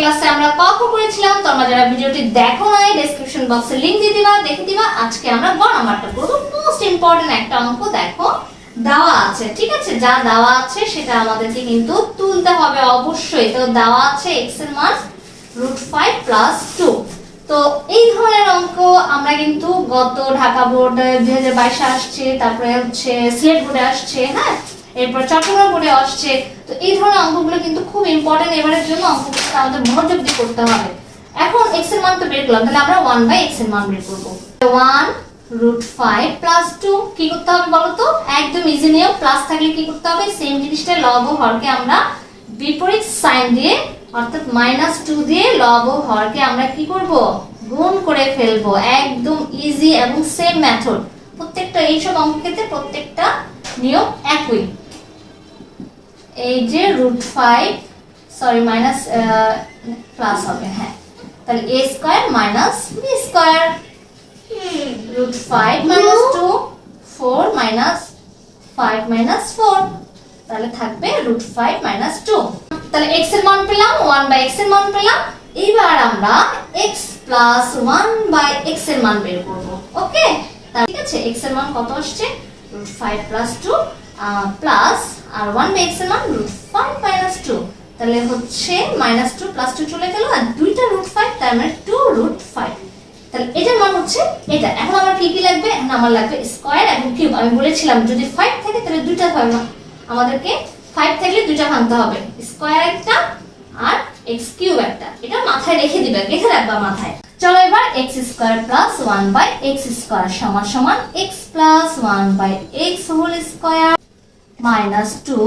ক্লাসে আমরা ক খ করেছিলাম তোমরা যারা ভিডিওটি দেখো নাই ডেসক্রিপশন বক্সে লিংক দিয়ে দিবা, দেখে দিবা। আজকে আমরা গ নাম্বারটা করব। মোস্ট ইম্পর্টেন্ট একটা অঙ্ক দেখো, দেওয়া আছে, ঠিক আছে? যা দেওয়া আছে, সেটা আমাদেরকে কিন্তু তুলতে হবে অবশ্যই। তো দেওয়া আছে x এর মান রুট ফাইভ প্লাস টু তো এই ধরনের অঙ্ক আমরা কিন্তু গত ঢাকা বোর্ড, দুই হাজার বাইশে আসছে, তারপরে হচ্ছে সিলেট বোর্ডে আসছে হ্যাঁ? এরপর চট্টগ্রাম বোর্ডে আসছে। তো এই ধরনের অঙ্কগুলো কিন্তু খুব ইম্পর্টেন্ট এবারের জন্য অঙ্কগুলো আমাদের মনোযোগ দিয়ে করতে হবে। এখন x এর মান তো বের করলাম, তাহলে আমরা ওয়ান বাই এক্সের মান বের করব। One root five plus two কি করতে হবে বলো তো একদম ইজি নিয়ম প্লাস থাকলে কি করতে হবে? সেম জিনিসটা লব ও হরকে আমরা বিপরীত সাইন দিয়ে, অর্থাৎ মাইনাস টু দিয়ে লব ও হরকে আমরা কি করব? গুণ করে ফেলব। একদম ইজি এবং সেম মেথড প্রত্যেকটা এইসব অঙ্ক ক্ষেত্রে প্রত্যেকটা নিয়ম একই এই যে root five sorry minus plus হবে হ্যাঁ। তাহলে A square minus B square root five minus two four minus five minus four তাহলে থাকবে রুট ফাইভ মাইনাস টু তাহলে এক্সের মান পেলাম ওয়ান বাই এক্সের মান পেলাম। এবার আমরা এক্স প্লাস ওয়ান বাই এক্সের মান বের করব। ওকে ঠিক আছে এক্সের মান কত আসছে? Root five plus two plus R one by এক্সের মান রুট ফাইভ মাইনাস টু তাহলে হচ্ছে মাইনাস টু প্লাস টু চলে গেল, আর দুইটা রুট ফাইভ তার মানে টু রুট ফাইভ তাহলে এটার মান হচ্ছে এটা। এখন আমার কি কি লাগবে? এখন আমার লাগবে স্কোয়ার এবং কিউব আমি বলেছিলাম, যদি ফাইভ থাকে তাহলে দুইটা হবে না। আমাদেরকে ফাইভ থাকলে দুইটা ভাঙতে হবে। স্কোয়ার একটা আর এক্স কিউব একটা। এটা মাথায় রেখে দিবে। রেখে রাখবা মাথায়। চলো এবার X square plus one by X square সমান সমান X plus one by X whole square minus two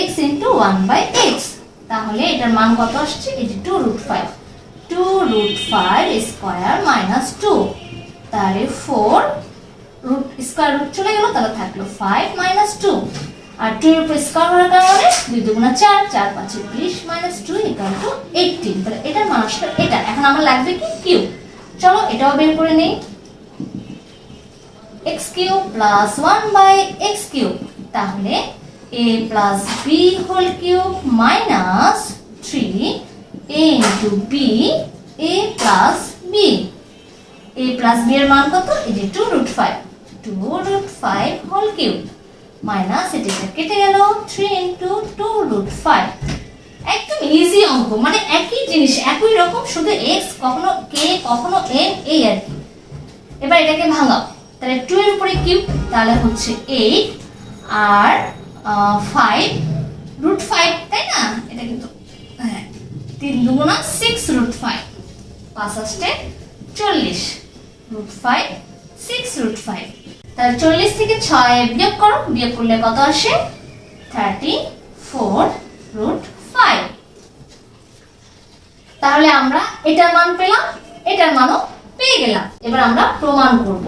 X into one by X তাহলে এটার মান কত আসছে? যে two root five two root five square minus two তাহলে ফোর রুট স্কোয়ার রুট চলে গেল, তাহলে থাকল ফাইভ মাইনাস টু আর টু এর স্কোয়ার হওয়ার কারণে দুই দুগুণা চার চার পাঁচে বিশ minus two equal to eighteen তাহলে এটার মান আসলে এটা। এখন আমার লাগবে কি? কিউ চলো এটাও বের করে নেই। X cube plus one by X cube. তাহলে A plus B whole cube minus three A into B A plus B A plus B এর মান কত? এই two root five two root five whole cube. Minus এটা কেটে গেল। Three into two root five একদম easy অঙ্ক মানে একই জিনিস, একই রকম, শুধু এক্স কখনো কে কখনো এম এই আর কি। এবার এটাকে ভাঙাও। তাহলে টু এর উপরে কিউব, তাহলে হচ্ছে এইট আর ফাইভ রুট ফাইভ তাই না? এটা কিন্তু হ্যাঁ তিন দুগুণা সিক্স রুট ফাইভ পাঁচ আসতে চল্লিশ root five six root five তাহলে চল্লিশ থেকে ছয় বিয়োগ করো, বিয়োগ করলে কত আসে? থার্টি ফোর রুট তাহলে আমরা এটার মান পেলাম, এটার মানও পেয়ে গেলাম। এবার আমরা প্রমাণ করব।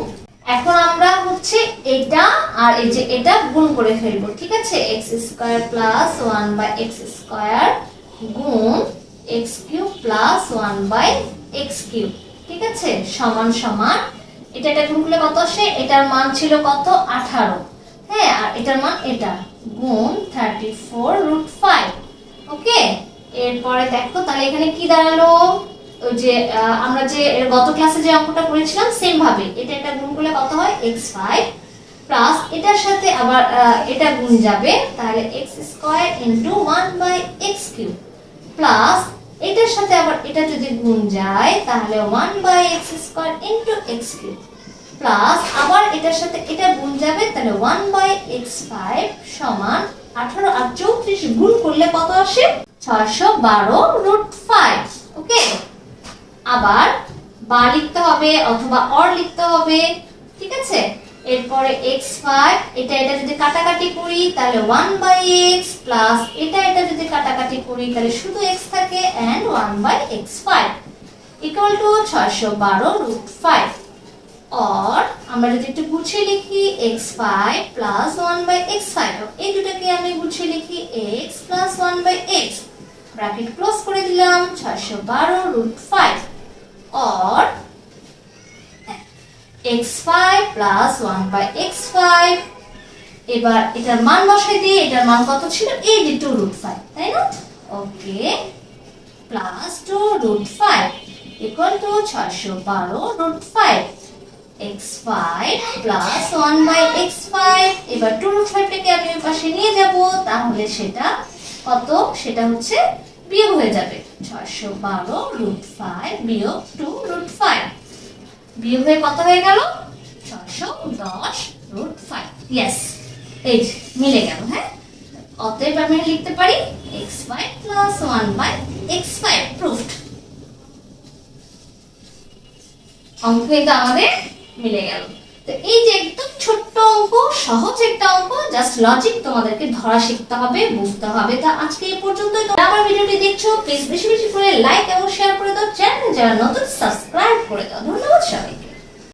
এখন আমরা হচ্ছে এটা আর এই যে এটা গুণ করে ফেলব, ঠিক আছে? X square plus one by X square গুণ X cube plus one by X cube ঠিক আছে? সমান সমান, এটা এটা গুণ করলে কত আসে? এটার মান ছিল কত? আঠারো। হ্যাঁ আর এটার মান এটা, গুণ thirty four root five okay এরপরে দেখো, তাহলে এখানে কি দাঁড়াল? যে আমরা যে গত ক্লাসে যে অঙ্কটা করেছিলাম সেম ভাবে। এটা এটা গুণ করলে কত হয়? এক্স ফাইভ প্লাস এটার সাথে আবার এটা গুণ যাবে। তাহলে X square into one by X cube plus এটার সাথে আবার এটা যদি গুণ যায়, তাহলে one by X square into X cube plus আবার এটার সাথে এটা গুণ যাবে, তাহলে ওয়ান বাই এক্স ফাইভ সমান আঠারো আর চৌত্রিশ গুণ করলে কত আসে? ছয়শো বারো রুট ফাইভ ওকে আবার বা লিখতে হবে অথবা অর লিখতে হবে, ঠিক আছে? এরপরে এক্স ফাইভ এটা এটা যদি কাটাকাটি করি, তাহলে ওয়ান বাই এক্স প্লাস এটা এটা যদি কাটাকাটি করি, তাহলে শুধু এক্স থাকে and one by X five equal to ছয়শো বারো রুট ফাইভ অর আমরা যদি একটু গুছিয়ে লিখি x five plus one by x five এই দুটোকে আমি গুছিয়ে লিখি x plus one by x bracket close করে দিলাম ছয়শো বারো root five or x five plus one by x five এবার এটার মান বসাই দিয়ে এটার মান কত ছিল? এই যে টু রুট ফাইভ তাই না? Okay plus two root five equal to ছয়শো বারো root five x five plus one by x five এবার টু রুট ফাইভটাকে আমি পাশে নিয়ে যাব, তাহলে সেটা কত? সেটা হচ্ছে বিয়োগ হয়ে যাবে। ছয়শো বারো রুট ফাইভ বিয়োগ টু রুট ফাইভ বিয়োগ হয়ে কত হয়ে গেল? ছয়শো দশ রুট ফাইভ ইয়েস এই মিলে গেল হ্যাঁ? অতএব আমি লিখতে পারি x five plus one by x five proved অঙ্ক কিন্তু আমাদের মিলে গেল। তো এই যে একদম ছোট্ট অঙ্ক, সহজ একটা অঙ্ক জাস্ট লজিক তোমাদেরকে ধরা শিখতে হবে, বুঝতে হবে। তো আজকে এই পর্যন্ত আমার ভিডিওটি দেখছ প্লিজ বেশি বেশি করে লাইক এবং শেয়ার করে দাও। চ্যানেল যারা নতুন সাবস্ক্রাইব করে দাও। ধন্যবাদ সবাইকে।